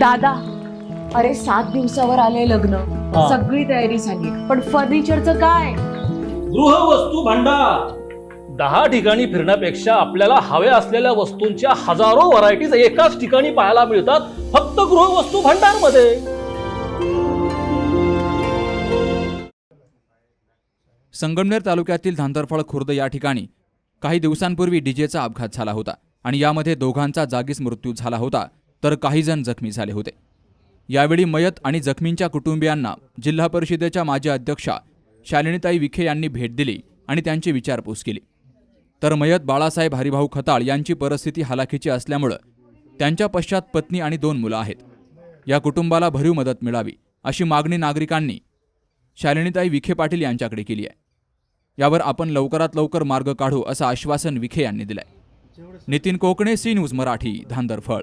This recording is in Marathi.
दादा अरे सात दिवसावर आले लग्न. हा. सगळी तयारी झाली. पण फर्निचरचं काय? गृहवस्तू भांडार. दहा ठिकाणी फिरण्यापेक्षा आपल्याला हव्या असलेल्या वस्तूंच्या हजारो व्हरायटीज एकाच ठिकाणी पाहायला मिळतात फक्त गृहवस्तू भांडारमध्ये संगमनेर तालुक्यातील धांतरफळ खुर्द या ठिकाणी काही दिवसांपूर्वी डीजेचा अपघात झाला होता आणि यामध्ये दोघांचा जागीच मृत्यू झाला होता. तर काहीजण जखमी झाले होते. यावेळी मयत आणि जखमींच्या कुटुंबियांना जिल्हा परिषदेच्या माजी अध्यक्षा शालिनीताई विखे यांनी भेट दिली आणि त्यांची विचारपूस केली. तर मयत बाळासाहेब हरिभाऊ खताळ यांची परिस्थिती हलाखीची असल्यामुळं त्यांच्या पश्चात पत्नी आणि दोन मुलं आहेत. या कुटुंबाला भरीव मदत मिळावी अशी मागणी नागरिकांनी शालिनीताई विखे पाटील यांच्याकडे केली आहे. यावर आपण लवकरात लवकर मार्ग काढू असं आश्वासन विखे यांनी दिलंय. Nitin Kokane C news Marathi Dhandarphal.